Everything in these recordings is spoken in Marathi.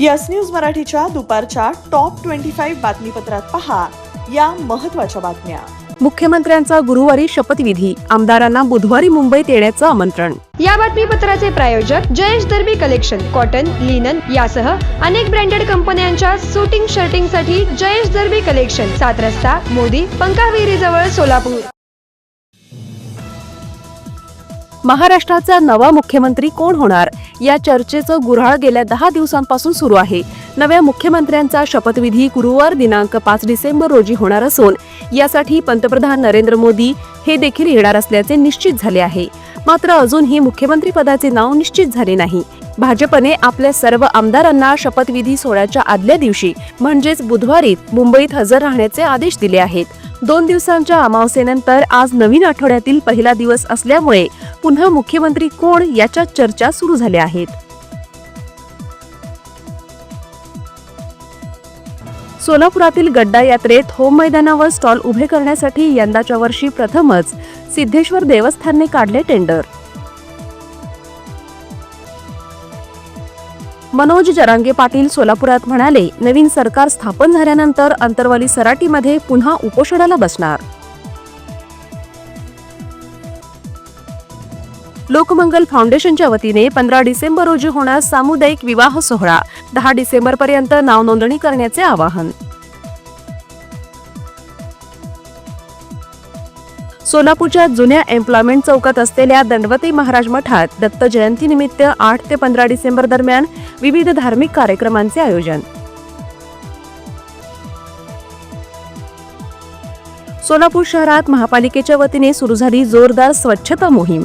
यस न्यूज मराठीच्या दुपारच्या टॉप ट्वेंटी फाईव्ह बातमीपत्रात पहा या महत्त्वाच्या बातम्या. मुख्यमंत्र्यांचा गुरुवारी शपथविधी आमदारांना बुधवारी मुंबईत येण्याचं आमंत्रण. या बातमीपत्राचे प्रायोजक Jayesh Darbi collection cotton linen यासह अनेक ब्रँडेड कंपन्यांच्या सुटिंग शर्टिंगसाठी जयेश दर्बी कलेक्शन सात रस्ता मोदी पंकाविरी जवळ सोलापूर. महाराष्ट्राचा नवा मुख्यमंत्री कोण होणार? या चर्चेचं गुऱ्हाळ गेल्या दहा दिवसांपासून सुरू आहे. नव्या मुख्यमंत्र्यांचा शपथविधी गुरुवार दिनांक पाच डिसेंबर रोजी होणार असून यासाठी पंतप्रधान नरेंद्र मोदी हे देखील येणार असल्याचे निश्चित झाले आहे. मात्र अजूनही मुख्यमंत्री पदाचे नाव निश्चित झाले नाही. भाजपने आपल्या सर्व आमदारांना शपथविधी सोहळ्याच्या आदल्या दिवशी म्हणजेच बुधवारी मुंबईत हजर राहण्याचे आदेश दिले आहेत. दोन दिवसांच्या अमावस्येनंतर आज नवीन आठवड्यातील पहिला दिवस असल्यामुळे पुन्हा मुख्यमंत्री कोण याच्या चर्चा सुरू झाल्या आहेत. सोलापुरातील गड्डा यात्रेत होम मैदानावर स्टॉल उभे करण्यासाठी यंदाच्या वर्षी प्रथमच सिद्धेश्वर देवस्थानने काढले टेंडर. मनोज जरांगे पाटील सोलापुरात म्हणाले नवीन सरकार स्थापन झाल्यानंतर अंतरवाली सराटीमध्ये पुन्हा उपोषणाला बसणार. लोकमंगल फाउंडेशनच्या वतीने पंधरा डिसेंबर रोजी होणार सामुदायिक विवाह सोहळा. दहा डिसेंबर पर्यंत नाव नोंदणी करण्याचे आवाहन. सोलापूरच्या जुन्या एम्प्लॉयमेंट चौकात असलेल्या दंडवती महाराज मठात दत्त जयंतीनिमित्त आठ ते पंधरा डिसेंबर दरम्यान विविध धार्मिक कार्यक्रमांचे आयोजन. सोलापूर शहरात महापालिकेच्या वतीने सुरू झाली जोरदार स्वच्छता मोहीम.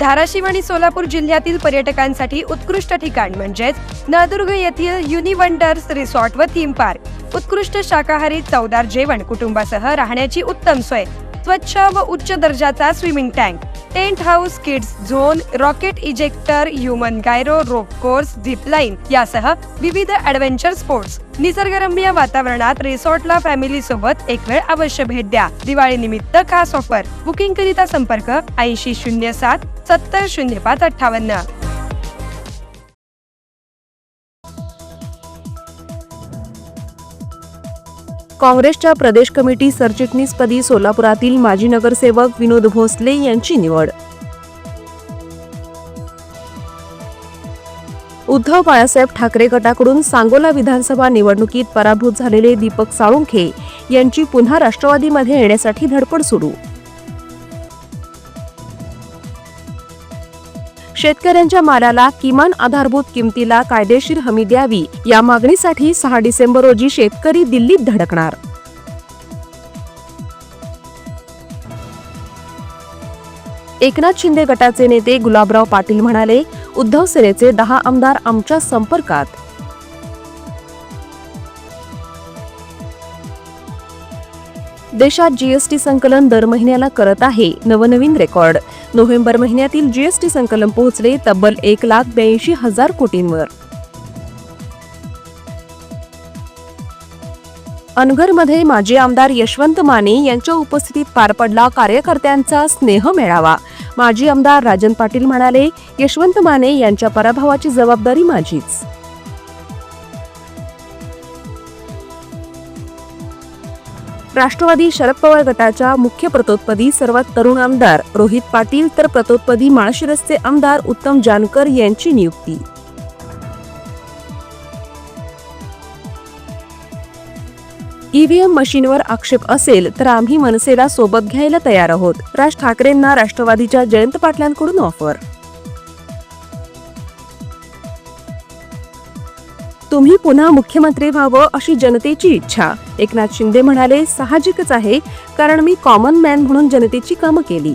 धाराशिव आणि सोलापूर जिल्ह्यातील पर्यटकांसाठी उत्कृष्ट ठिकाण म्हणजेच नळदुर्ग येथील युनिवंडर्स रिसॉर्ट व थीम पार्क. उत्कृष्ट शाकाहारी चवदार जेवण कुटुंबासह राहण्याची उत्तम सोय. स्वच्छ व उच्च दर्जाचा swimming tank. Tent house kids zone rocket ejector human gyro rope course zip line यासह विविध ॲडव्हेंचर स्पोर्ट्स. निसर्गरम्य वातावरणात रिसॉर्टला फॅमिली सोबत एक वेळ अवश्य भेट द्या. दिवाळी निमित्त खास ऑफर. बुकिंग करिता संपर्क ऐंशी शून्य सात सत्तर शून्य पाच अठ्ठावन्न. काँग्रेसच्या प्रदेश कमिटी सरचिटणीसपदी सोलापुरातील माजी नगरसेवक विनोद भोसले यांची निवड. उद्धव बाळासाहेब ठाकरे गटाकडून सांगोला विधानसभा निवडणुकीत पराभूत झालेले दीपक साळुंखे यांची पुन्हा राष्ट्रवादीमध्ये येण्यासाठी धडपड सुरू. शेतकऱ्यांच्या मालाला किमान आधारभूत किमतीला कायदेशीर हमी द्यावी. या मागणीसाठी सहा डिसेंबर रोजी शेतकरी दिल्लीत धडकणार. एकनाथ शिंदे गटाचे नेते गुलाबराव पाटील म्हणाले उद्धव सेनेचे दहा आमदार आमच्या संपर्कात. देशात जीएसटी संकलन दर महिन्याला करत आहे नवनवीन रेकॉर्ड. नोव्हेंबर महिन्यातील जीएसटी संकलन पोहोचले तब्बल एक लाख ब्याऐंशी हजार कोटींवर. अनगरमध्ये माजी आमदार यशवंत माने यांच्या उपस्थितीत पार पडला कार्यकर्त्यांचा स्नेह मेळावा. माजी आमदार राजन पाटील म्हणाले यशवंत माने यांच्या पराभवाची जबाबदारी माझीच. राष्ट्रवादी शरद पवार गटाच्या मुख्य प्रतोत्पदी सर्वात तरुण आमदार रोहित पाटील तर प्रतोत्पदी माळशिरसचे आमदार उत्तम जानकर यांची नियुक्ती. ईव्हीएम मशीनवर आक्षेप असेल तर आम्ही मनसेला सोबत घ्यायला तयार आहोत. राज ठाकरेंना राष्ट्रवादीच्या जयंत पाटलांकडून ऑफर. तुम्ही पुन्हा मुख्यमंत्री व्हावं अशी जनतेची इच्छा. एकनाथ शिंदे म्हणाले साहजिकच आहे कारण मी कॉमन मॅन म्हणून जनतेची कामं केली.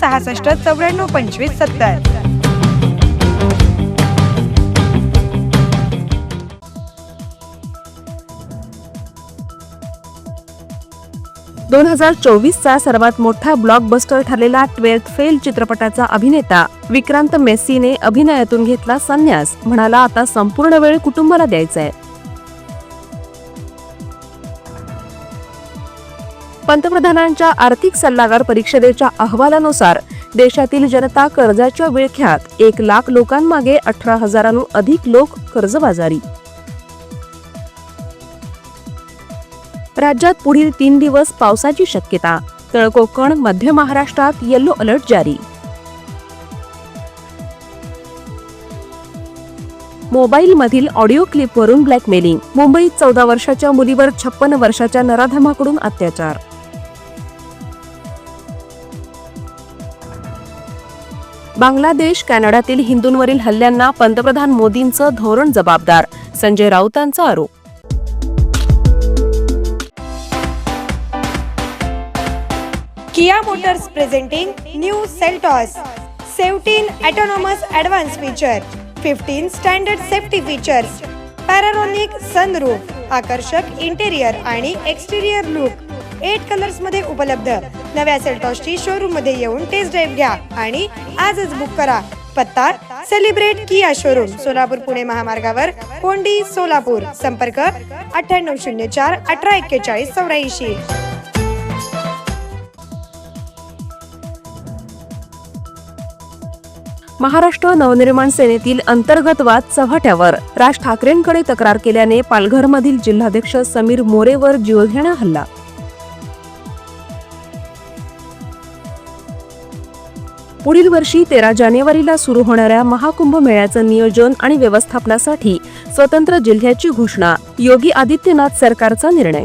सहासष्ट चौऱ्याण्णव पंचवीस सत्तर. दोन हजार चोवीसचा सर्वात मोठा ब्लॉकबस्टर ठरलेला ट्वेल्थ फेल चित्रपटाचा अभिनेता विक्रांत मेस्सीने अभिनयातून घेतला संन्यास. म्हणाला आता संपूर्ण वेळ कुटुंबाला द्यायचा आहे पंतप्रधानांच्या आर्थिक सल्लागार परिषदेच्या अहवालानुसार देशातील जनता कर्जाच्या विळख्यात एक लाख लोकांमागे अठरा हजारांहून अधिक लोक कर्जबाजारी. राज्यात पुढील तीन दिवस पावसाची शक्यता. तळकोकण मध्य महाराष्ट्रात येल्लो अलर्ट जारी. मोबाईलमधील ऑडिओ क्लिपवरून ब्लॅकमेलिंग. मुंबईत चौदा वर्षाच्या मुलीवर छप्पन वर्षाच्या नराधमाकडून अत्याचार. बांगलादेश कॅनडातील हिंदूंवरील हल्ल्यांना पंतप्रधान मोदींचं धोरण जबाबदार. संजय राऊतांचा आरोप. Kia Motors presenting new Seltos seventeen autonomous advance feature fifteen standard safety features panoramic sunroof आकर्षक इंटेरियर आणि एक्सटेरियर लुक एट कलर्समध्ये उपलब्ध. नव्या सेल्टॉसची शोरूममध्ये येऊन टेस्ट ड्राईव्ह घ्या आणि आजच बुक करा. पत्ता celebrate Kia showroom Solapur Pune महामार्गावर कोंडी सोलापूर. संपर्क अठ्ठ्याण्णव शून्य चार अठरा एक्केचाळीस चौऱ्याऐंशी. महाराष्ट्र नवनिर्माण सेनेतील अंतर्गत वाद चव्हाट्यावर. राज ठाकरेंकडे तक्रार केल्याने पालघरमधील जिल्हाध्यक्ष समीर मोरेवर जीवघेणा हल्ला. पुढील वर्षी तेरा जानेवारीला सुरू होणाऱ्या महाकुंभ मेळ्याचं नियोजन आणि व्यवस्थापनासाठी स्वतंत्र जिल्ह्याची घोषणा योगी आदित्यनाथ सरकारचा निर्णय.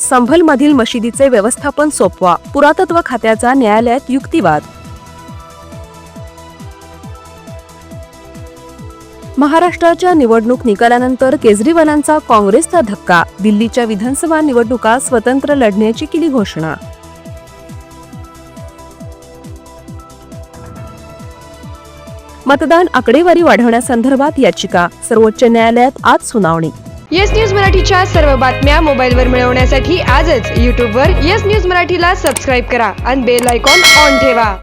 संभलमधील मशिदीचे व्यवस्थापन सोपवा. पुरातत्व खात्याचा न्यायालयात युक्तिवाद. महाराष्ट्राच्या निवडणूक निकालानंतर केजरीवालांचा काँग्रेसचा धक्का दिल्लीच्या विधानसभा निवडणुका स्वतंत्र लढण्याची केली घोषणा. मतदान आकडेवारी वाढवण्यासंदर्भात याचिका सर्वोच्च न्यायालयात आज सुनावणी. येस न्यूज मराठीच्या सर्व बातम्या मोबाईलवर मिळवण्यासाठी आजच यूट्यूबवर येस न्यूज मराठीला सबस्क्राईब करा आणि बेल आयकॉन ऑन ठेवा.